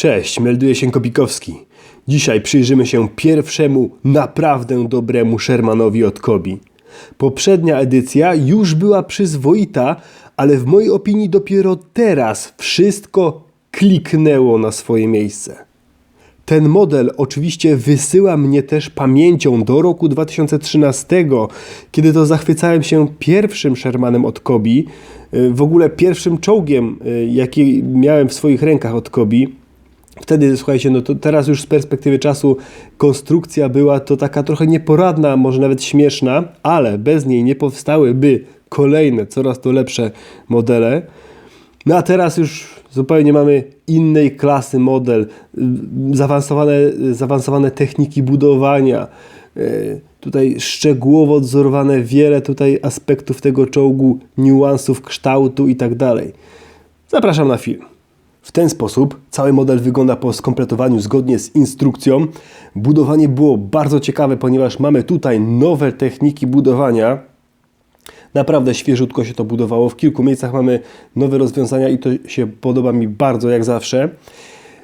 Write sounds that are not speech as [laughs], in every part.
Cześć, melduje się Kobikowski. Dzisiaj przyjrzymy się pierwszemu naprawdę dobremu Shermanowi od Kobi. Poprzednia edycja już była przyzwoita, ale w mojej opinii dopiero teraz wszystko kliknęło na swoje miejsce. Ten model oczywiście wysyła mnie też pamięcią do roku 2013, kiedy to zachwycałem się pierwszym Shermanem od Kobi, w ogóle pierwszym czołgiem, y, jaki miałem w swoich rękach od Kobi. Wtedy, słuchajcie, no to teraz już z perspektywy czasu konstrukcja była to taka trochę nieporadna, może nawet śmieszna, ale bez niej nie powstałyby kolejne, coraz to lepsze modele. No a teraz już zupełnie mamy innej klasy model, y, zaawansowane, zaawansowane techniki budowania, y, tutaj szczegółowo odzorowane wiele tutaj aspektów tego czołgu, niuansów kształtu i tak dalej. Zapraszam na film. W ten sposób cały model wygląda po skompletowaniu zgodnie z instrukcją. Budowanie było bardzo ciekawe, ponieważ mamy tutaj nowe techniki budowania. Naprawdę świeżutko się to budowało. W kilku miejscach mamy nowe rozwiązania i to się podoba mi bardzo jak zawsze.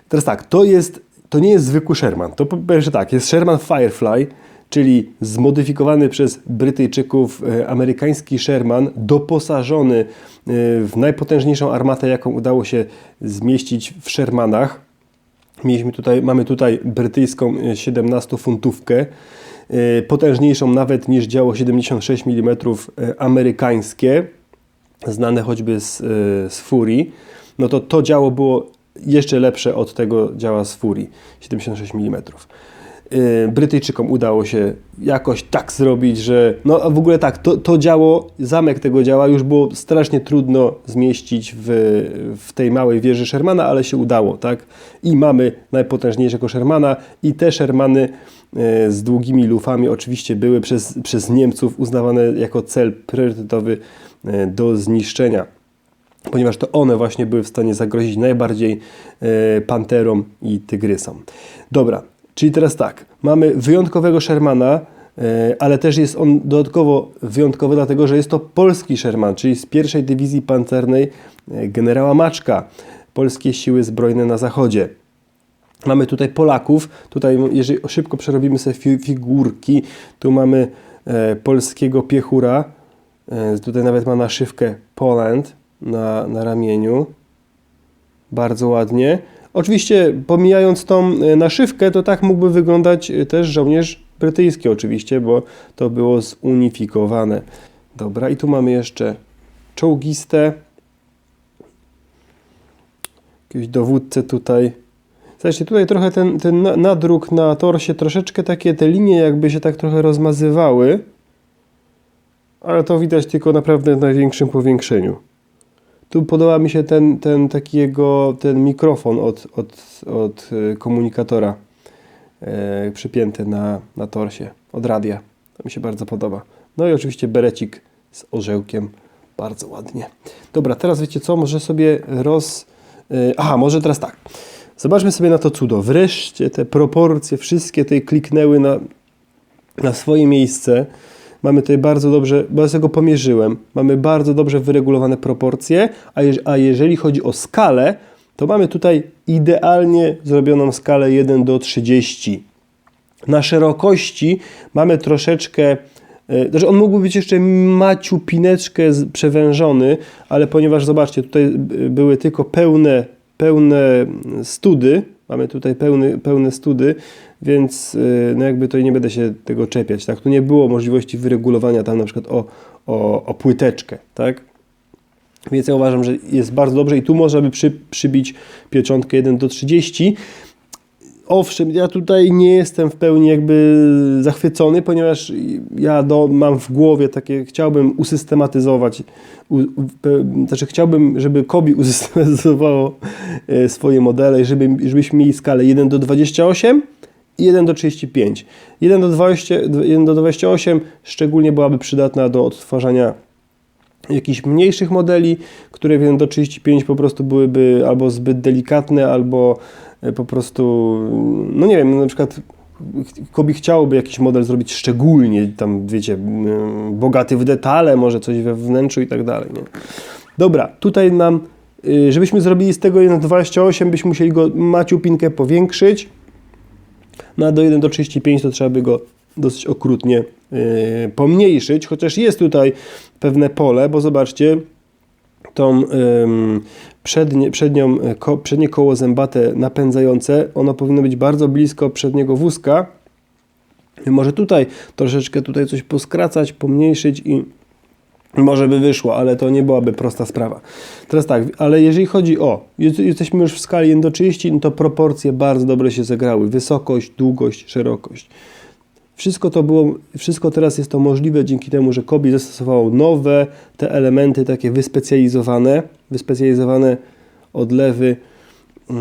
Teraz tak, to jest, to nie jest zwykły Sherman. To po pierwsze tak, jest Sherman Firefly, czyli zmodyfikowany przez Brytyjczyków e, amerykański Sherman, doposażony e, w najpotężniejszą armatę, jaką udało się zmieścić w Shermanach. Mieliśmy tutaj, mamy tutaj brytyjską 17-funtówkę, e, potężniejszą nawet niż działo 76 mm amerykańskie, znane choćby z, z. No to to działo było jeszcze lepsze od tego działa z Furii 76 mm. Brytyjczykom udało się jakoś tak zrobić, że no a w ogóle tak, to, to działo, zamek tego działa już było strasznie trudno zmieścić w, w tej małej wieży Shermana, ale się udało, tak? I mamy najpotężniejszego Shermana i te Shermany e, z długimi lufami oczywiście były przez, przez Niemców uznawane jako cel priorytetowy e, do zniszczenia ponieważ to one właśnie były w stanie zagrozić najbardziej panterom i tygrysom. Dobra, Czyli teraz tak, mamy wyjątkowego Shermana, e, ale też jest on dodatkowo wyjątkowy, dlatego że jest to polski Sherman, czyli z pierwszej dywizji pancernej e, generała Maczka, polskie siły zbrojne na zachodzie. Mamy tutaj Polaków, tutaj jeżeli szybko przerobimy sobie figurki, tu mamy e, polskiego piechura, tutaj nawet ma naszywkę Poland na, na ramieniu, bardzo ładnie. Oczywiście, pomijając tą e, naszywkę, to tak mógłby wyglądać e, też żołnierz brytyjski, oczywiście, bo to było zunifikowane. Dobra, i tu mamy jeszcze czołgiste. Jakiś dowódcę tutaj. Zobaczcie, tutaj trochę ten, ten nadruk na torsie, troszeczkę takie te linie jakby się tak trochę rozmazywały. Ale to widać tylko naprawdę w największym powiększeniu. Tu podoba mi się ten, ten taki jego, ten mikrofon od, od, od e, komunikatora e, przypięty na, na torsie, od radia. To mi się bardzo podoba. No i oczywiście berecik z orzełkiem. Bardzo ładnie. Dobra, teraz wiecie co? Może sobie roz... E, aha, może teraz tak. Zobaczmy sobie na to cudo. Wreszcie te proporcje wszystkie tutaj kliknęły na, na swoje miejsce. Mamy tutaj bardzo dobrze, bo ja sobie go pomierzyłem, mamy bardzo dobrze wyregulowane proporcje, a, jeż, a jeżeli chodzi o skalę, to mamy tutaj idealnie zrobioną skalę 1 do 30. Na szerokości mamy troszeczkę, yy, znaczy on mógłby być jeszcze maciupineczkę przewężony, ale ponieważ zobaczcie, tutaj były tylko pełne, pełne study, mamy tutaj pełny, pełne study, więc y, no jakby tutaj nie będę się tego czepiać, tak? Tu nie było możliwości wyregulowania tam na przykład o, o, o płyteczkę, tak? Więc ja uważam, że jest bardzo dobrze i tu można by przy, przybić pieczątkę 1 do 30. Owszem, ja tutaj nie jestem w pełni jakby zachwycony, ponieważ ja do, mam w głowie takie, chciałbym usystematyzować, u, znaczy chciałbym, żeby Kobi [laughs] usystematyzowało e, swoje modele, żeby, żebyśmy mieli skalę 1 do 28 i 1 do 35. 1 do, 20, 1 do 28 szczególnie byłaby przydatna do odtwarzania jakichś mniejszych modeli, które w 1 do 35 po prostu byłyby albo zbyt delikatne, albo e, po prostu, no nie wiem, na przykład Kobi chciałby jakiś model zrobić szczególnie, tam wiecie, bogaty w detale, może coś we wnętrzu i tak dalej. Nie? Dobra, tutaj nam y, żebyśmy zrobili z tego 1 do 28, byśmy musieli go maciupinkę powiększyć. No a do 1 do 35 to trzeba by go dosyć okrutnie yy, pomniejszyć, chociaż jest tutaj pewne pole, bo zobaczcie, tą przednie, przednią, ko, przednie koło zębate napędzające, ono powinno być bardzo blisko przedniego wózka. Może tutaj troszeczkę tutaj coś poskracać, pomniejszyć i może by wyszło, ale to nie byłaby prosta sprawa. Teraz tak, ale jeżeli chodzi o, jesteśmy już w skali 1 do 30, no to proporcje bardzo dobre się zagrały. Wysokość, długość, szerokość. Wszystko to było, wszystko teraz jest to możliwe dzięki temu, że Kobi zastosowało nowe te elementy takie wyspecjalizowane, wyspecjalizowane odlewy yy,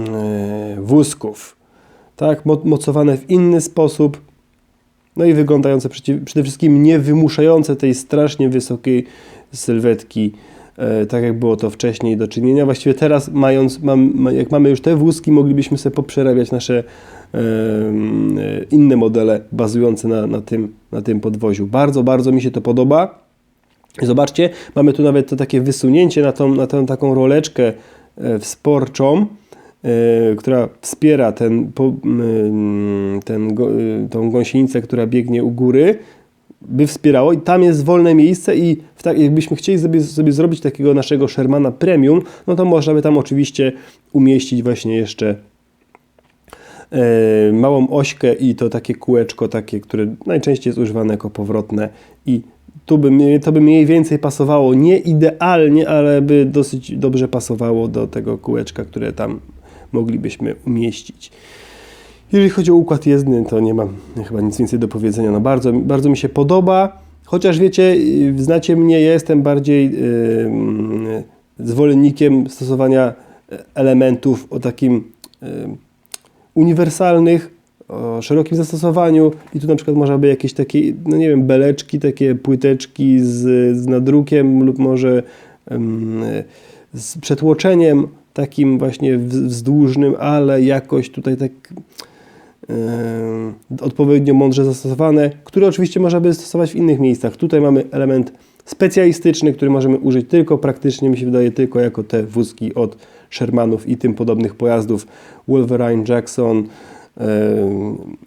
wózków. Tak, mocowane w inny sposób, no i wyglądające przede wszystkim nie wymuszające tej strasznie wysokiej sylwetki, e, tak jak było to wcześniej do czynienia. Właściwie teraz, mając, mam, jak mamy już te wózki, moglibyśmy sobie poprzerabiać nasze e, inne modele bazujące na, na, tym, na tym podwoziu. Bardzo, bardzo mi się to podoba. Zobaczcie, mamy tu nawet to takie wysunięcie na tą, na tą taką roleczkę e, wsporczą, która wspiera ten, ten, e, tą gąsienicę, która biegnie u góry, by wspierało. I tam jest wolne miejsce i tak, jakbyśmy chcieli sobie, sobie zrobić takiego naszego Shermana Premium, no to można by tam oczywiście umieścić właśnie jeszcze e, małą ośkę i to takie kółeczko takie, które najczęściej jest używane jako powrotne. I tu by, to by mniej więcej pasowało, nie idealnie, ale by dosyć dobrze pasowało do tego kółeczka, które tam moglibyśmy umieścić. Jeżeli chodzi o układ jezdny, to nie mam chyba nic więcej do powiedzenia. No bardzo, bardzo mi się podoba, chociaż wiecie, znacie mnie, ja jestem bardziej yy, zwolennikiem stosowania elementów o takim yy, uniwersalnych, o szerokim zastosowaniu i tu na przykład można by jakieś takie, no nie wiem, beleczki, takie płyteczki z, z nadrukiem lub może yy, z przetłoczeniem takim właśnie wzdłużnym, ale jakoś tutaj tak odpowiednio mądrze zastosowane, które oczywiście można by stosować w innych miejscach. Tutaj mamy element specjalistyczny, który możemy użyć tylko praktycznie, mi się wydaje, tylko jako te wózki od Shermanów i tym podobnych pojazdów. Wolverine, Jackson,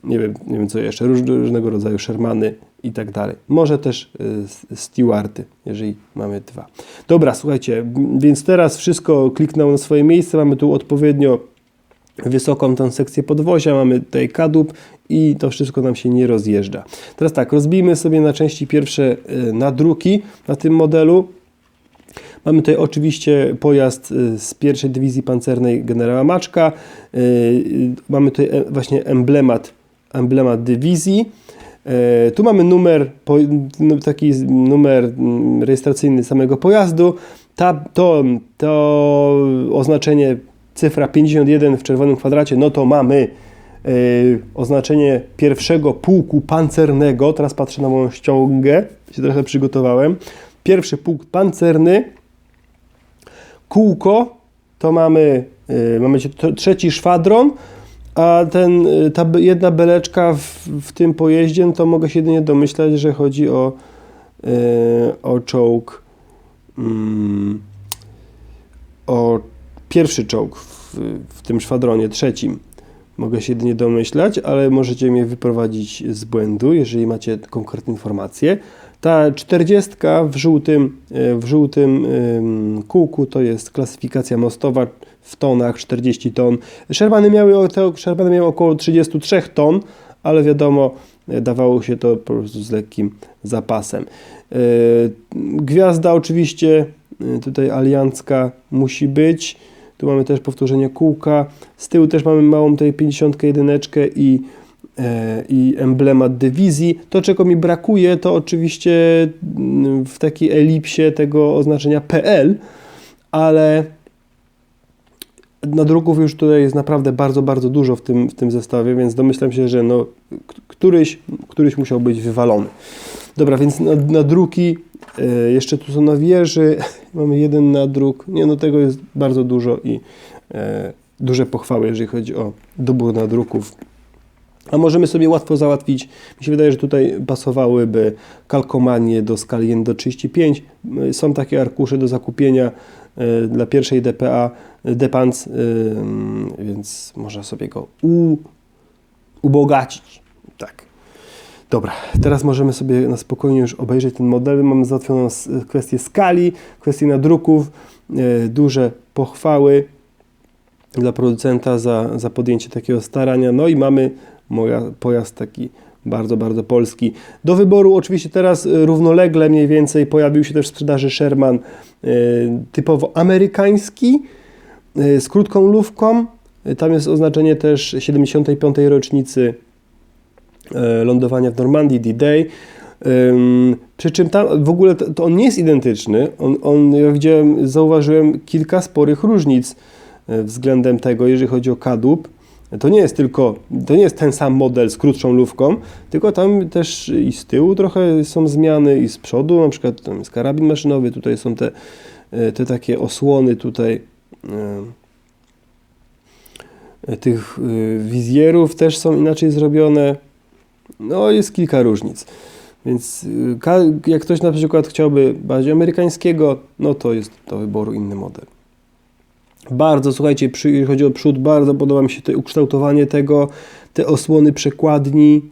nie, wiem, nie wiem co jeszcze, różnego rodzaju Shermany i tak dalej. Może też y, stewardy, jeżeli mamy dwa. Dobra, słuchajcie, więc teraz wszystko kliknęło na swoje miejsce. Mamy tu odpowiednio wysoką tę sekcję podwozia, mamy tutaj kadłub i to wszystko nam się nie rozjeżdża. Teraz tak, rozbijmy sobie na części pierwsze y, nadruki na tym modelu. Mamy tutaj oczywiście pojazd y, z pierwszej dywizji pancernej generała Maczka. Mamy tutaj e, właśnie emblemat, emblemat dywizji. E, tu mamy numer, taki numer mm, rejestracyjny samego pojazdu. Ta, to, to oznaczenie cyfra 51 w czerwonym kwadracie, no to mamy e, oznaczenie pierwszego pułku pancernego. Teraz patrzę na moją ściągę, się trochę przygotowałem. Pierwszy pułk pancerny. Kółko to mamy, e, mamy trzeci szwadron a ten, y, ta jedna beleczka w, w tym pojeździe, to mogę się jedynie domyślać, że chodzi o, yy, o czołg, yy, o pierwszy czołg w, w tym szwadronie trzecim. Mogę się jedynie domyślać, ale możecie mnie wyprowadzić z błędu, jeżeli macie konkretne informacje. Ta 40 w żółtym, y, w żółtym kółku to jest klasyfikacja mostowa, w tonach, 40 ton. Shermany miały, te Shermany miały około 33 ton, ale wiadomo, dawało się to po prostu z lekkim zapasem. E, gwiazda oczywiście e, tutaj aliancka musi być. Tu mamy też powtórzenie kółka. Z tyłu też mamy małą tutaj 51 i, e, i emblemat dywizji. To, czego mi brakuje, to oczywiście mm, w takiej elipsie tego oznaczenia PL, ale nadruków już tutaj jest naprawdę bardzo, bardzo dużo w tym, w tym zestawie, więc domyślam się, że no, któryś, któryś musiał być wywalony. Dobra, więc nadruki e, jeszcze tu są na wieży. [laughs] Mamy jeden nadruk. Nie, no tego jest bardzo dużo i e, duże pochwały, jeżeli chodzi o dobór nadruków. A możemy sobie łatwo załatwić, mi się wydaje, że tutaj pasowałyby kalkomanie do skali 1 do 35. Są takie arkusze do zakupienia e, dla pierwszej DPA Depans, e, więc można sobie go u, ubogacić. Tak. Dobra, teraz możemy sobie na spokojnie już obejrzeć ten model. Mamy załatwioną kwestię skali, kwestię nadruków, duże pochwały dla producenta za, za podjęcie takiego starania. No i mamy moja, pojazd taki bardzo, bardzo polski. Do wyboru oczywiście teraz y, równolegle mniej więcej pojawił się też w sprzedaży Sherman y, typowo amerykański y, z krótką lufką. Tam jest oznaczenie też 75. rocznicy lądowania w Normandii D-Day. Przy czym tam w ogóle to, to on nie jest identyczny. On, on, ja widziałem, zauważyłem kilka sporych różnic względem tego, jeżeli chodzi o kadłub. To nie jest tylko, to nie jest ten sam model z krótszą lufką, tylko tam też i z tyłu trochę są zmiany i z przodu, na przykład tam jest karabin maszynowy, tutaj są te, e, te takie osłony tutaj e, tych e, wizjerów też są inaczej zrobione. No jest kilka różnic. Więc jak ktoś na przykład chciałby bardziej amerykańskiego, no to jest do wyboru inny model. Bardzo, słuchajcie, jeżeli chodzi o przód, bardzo podoba mi się to ukształtowanie tego, te osłony przekładni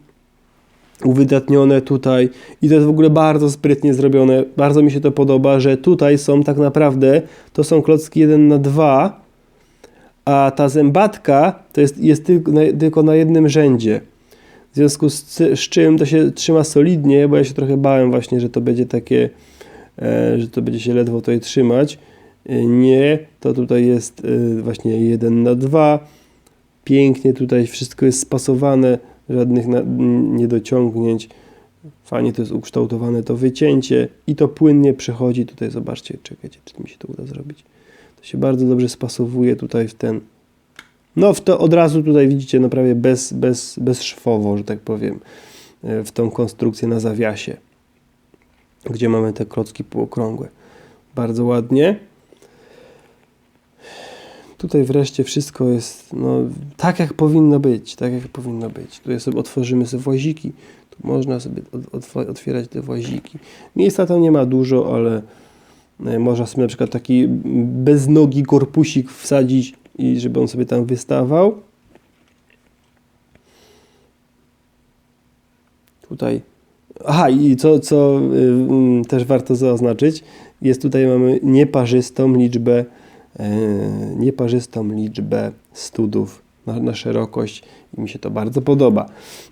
uwydatnione tutaj i to jest w ogóle bardzo sprytnie zrobione. Bardzo mi się to podoba, że tutaj są tak naprawdę, to są klocki 1 na 2, a ta zębatka to jest, jest tylko, na, tylko na jednym rzędzie. W związku z, z, czym to się trzyma solidnie, bo ja się trochę bałem właśnie, że to będzie takie, e, że to będzie się ledwo tutaj trzymać. Nie, to tutaj jest y, właśnie 1 na 2. Pięknie tutaj wszystko jest spasowane, żadnych niedociągnięć. Fajnie to jest ukształtowane to wycięcie i to płynnie przechodzi. Tutaj zobaczcie, czekajcie, czy mi się to uda zrobić. To się bardzo dobrze spasowuje tutaj w ten. No, w to od razu tutaj widzicie, no prawie bez, bez, bezszwowo, że tak powiem, y, w tą konstrukcję na zawiasie, gdzie mamy te klocki półokrągłe. Bardzo ładnie. Tutaj wreszcie wszystko jest no, tak, jak powinno być, tak jak powinno być. Tutaj sobie otworzymy sobie właziki, tu można sobie otwierać te właziki. Miejsca tam nie ma dużo, ale e, można sobie na przykład taki bez nogi korpusik wsadzić i żeby on sobie tam wystawał. Tutaj Aha, i co, co y, też warto zaznaczyć, jest tutaj mamy nieparzystą liczbę nieparzystą liczbę studów na, na, szerokość i mi się to bardzo podoba.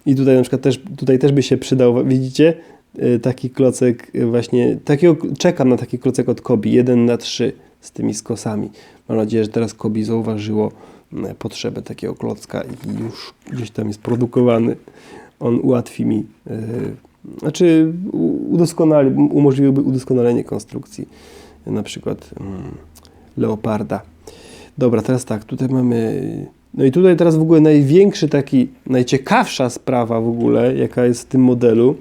I tutaj na przykład też, tutaj też by się przydał, widzicie, e, taki klocek właśnie, takiego, czekam na taki klocek od Kobi, 1 na 3 z tymi skosami. Mam nadzieję, że teraz Kobi zauważyło potrzebę takiego klocka i już gdzieś tam jest produkowany. On ułatwi mi, yy, znaczy udoskonali, umożliwiłby udoskonalenie konstrukcji na przykład yy, leoparda. Dobra, teraz tak, tutaj mamy... No i tutaj teraz w ogóle największy taki, najciekawsza sprawa w ogóle, jaka jest w tym modelu,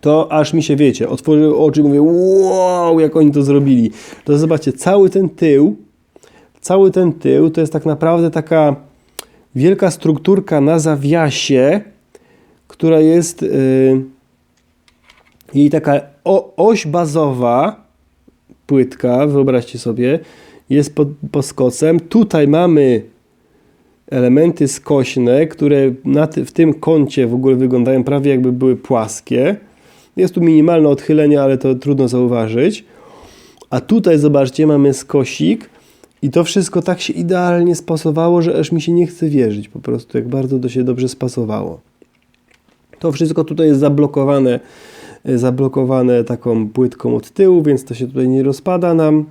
to aż mi się, wiecie, otworzyły oczy i mówię, wow, jak oni to zrobili. To zobaczcie, cały ten tył, cały ten tył to jest tak naprawdę taka wielka strukturka na zawiasie, która jest yy, jej taka oś bazowa, płytka, wyobraźcie sobie, jest pod, pod. Tutaj mamy elementy skośne, które ty, w tym kącie w ogóle wyglądają prawie jakby były płaskie. Jest tu minimalne odchylenie, ale to trudno zauważyć. A tutaj zobaczcie, mamy skosik i to wszystko tak się idealnie spasowało, że aż mi się nie chce wierzyć po prostu, jak bardzo to się dobrze spasowało. To wszystko tutaj jest zablokowane zablokowane taką płytką od tyłu, więc to się tutaj nie rozpada nam.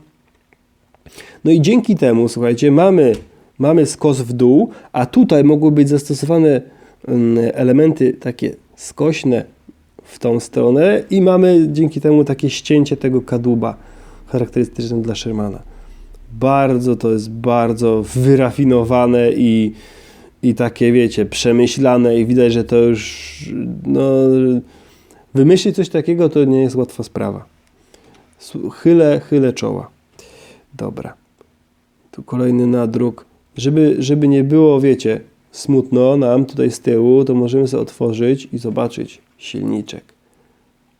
No i dzięki temu, słuchajcie, mamy, mamy skos w dół, a tutaj mogły być zastosowane mm, elementy takie skośne w tą stronę i mamy dzięki temu takie ścięcie tego kadłuba charakterystyczne dla Shermana. Bardzo to jest bardzo wyrafinowane i, i takie, wiecie, przemyślane i widać, że to już no, Wymyślić coś takiego to nie jest łatwa sprawa. Chylę, chylę czoła. Dobra. Tu kolejny nadruk. Żeby, żeby nie było, wiecie, smutno nam tutaj z tyłu, to możemy sobie otworzyć i zobaczyć silniczek.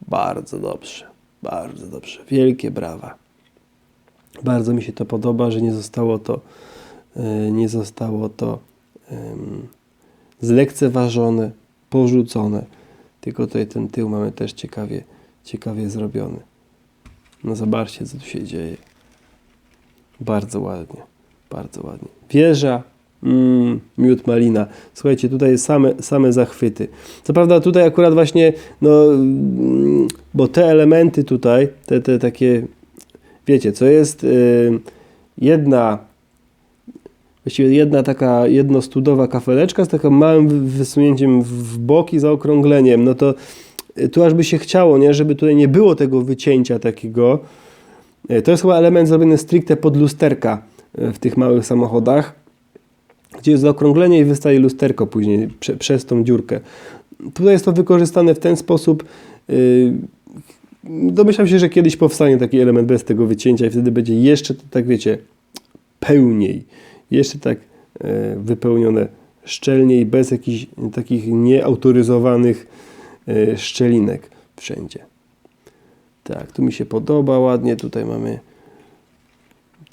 Bardzo dobrze. Bardzo dobrze. Wielkie brawa. Bardzo mi się to podoba, że nie zostało to, e, nie zostało to em, zlekceważone, porzucone. Tylko tutaj ten tył mamy też ciekawie, ciekawie zrobiony. No zobaczcie, co tu się dzieje. Bardzo ładnie, bardzo ładnie. Wieża, mm, miód malina. Słuchajcie, tutaj same, same zachwyty. Co prawda tutaj akurat właśnie, no, mm, bo te elementy tutaj, te, te takie, wiecie, co jest y, jedna, właściwie jedna taka jednostudowa kafeleczka z takim małym wy- wysunięciem w bok i zaokrągleniem, no to y, tu aż by się chciało, nie, żeby tutaj nie było tego wycięcia takiego. Y, To jest chyba element zrobiony stricte pod lusterka y, w tych małych samochodach, gdzie jest zaokrąglenie i wystaje lusterko później prze, przez tą dziurkę. Tutaj jest to wykorzystane w ten sposób. Domyślam się, że kiedyś powstanie taki element bez tego wycięcia i wtedy będzie jeszcze, tak wiecie, pełniej, jeszcze tak e, wypełnione szczelniej, bez jakichś takich nieautoryzowanych e, szczelinek wszędzie. Tak, tu mi się podoba ładnie, tutaj mamy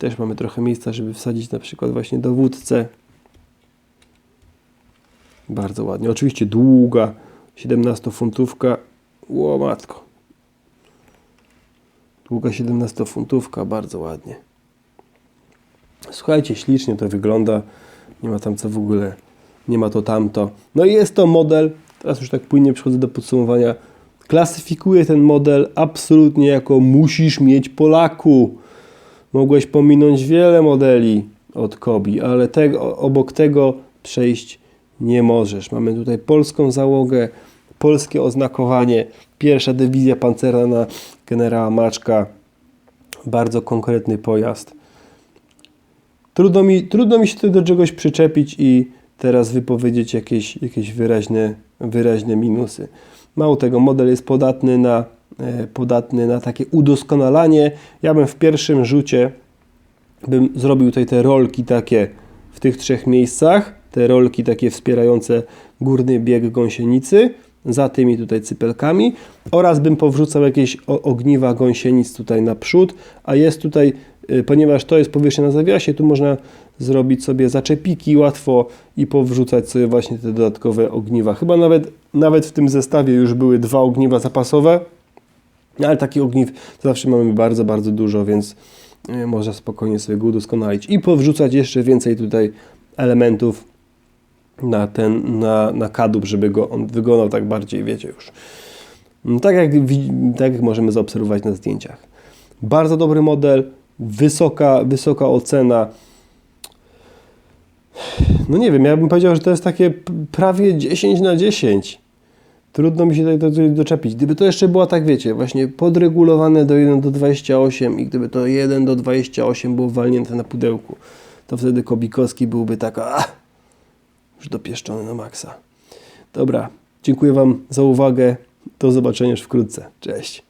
też mamy trochę miejsca, żeby wsadzić na przykład właśnie dowódcę. Bardzo ładnie. Oczywiście długa, 17-funtówka. Ło matko. Długa 17-funtówka, bardzo ładnie. Słuchajcie, ślicznie to wygląda. Nie ma tam co w ogóle, nie ma to tamto. No i jest to model, teraz już tak płynnie przechodzę do podsumowania. Klasyfikuję ten model absolutnie jako musisz mieć Polaku. Mogłeś pominąć wiele modeli od Kobi, ale tego, obok tego przejść nie możesz. Mamy tutaj polską załogę, polskie oznakowanie, pierwsza dywizja pancerna na generała Maczka. Bardzo konkretny pojazd. Trudno mi, trudno mi się tu do czegoś przyczepić i teraz wypowiedzieć jakieś, jakieś wyraźne, wyraźne minusy. Mało tego, model jest podatny na, e, podatny na takie udoskonalanie. Ja bym w pierwszym rzucie bym zrobił tutaj te rolki takie w tych trzech miejscach, te rolki takie wspierające górny bieg gąsienicy, za tymi tutaj cypelkami oraz bym powrzucał jakieś ogniwa gąsienic tutaj na przód, a jest tutaj, ponieważ to jest powierzchnia na zawiasie, tu można zrobić sobie zaczepiki łatwo i powrzucać sobie właśnie te dodatkowe ogniwa. Chyba nawet, nawet w tym zestawie już były dwa ogniwa zapasowe, ale takich ogniw zawsze mamy bardzo, bardzo dużo, więc y, można spokojnie sobie go udoskonalić i powrzucać jeszcze więcej tutaj elementów na ten, na, na kadłub, żeby go on wyglądał tak bardziej, wiecie już. No, Tak jak, tak jak możemy zaobserwować na zdjęciach. Bardzo dobry model, wysoka, wysoka ocena. No nie wiem, ja bym powiedział, że to jest takie prawie 10 na 10. Trudno mi się tutaj do czegoś doczepić. Gdyby to jeszcze było tak, wiecie, właśnie podregulowane do 1 do 28 i gdyby to 1 do 28 było walnięte na pudełku, to wtedy Kobikowski byłby taka ah, już dopieszczony na maksa. Dobra, dziękuję Wam za uwagę. Do zobaczenia już wkrótce. Cześć.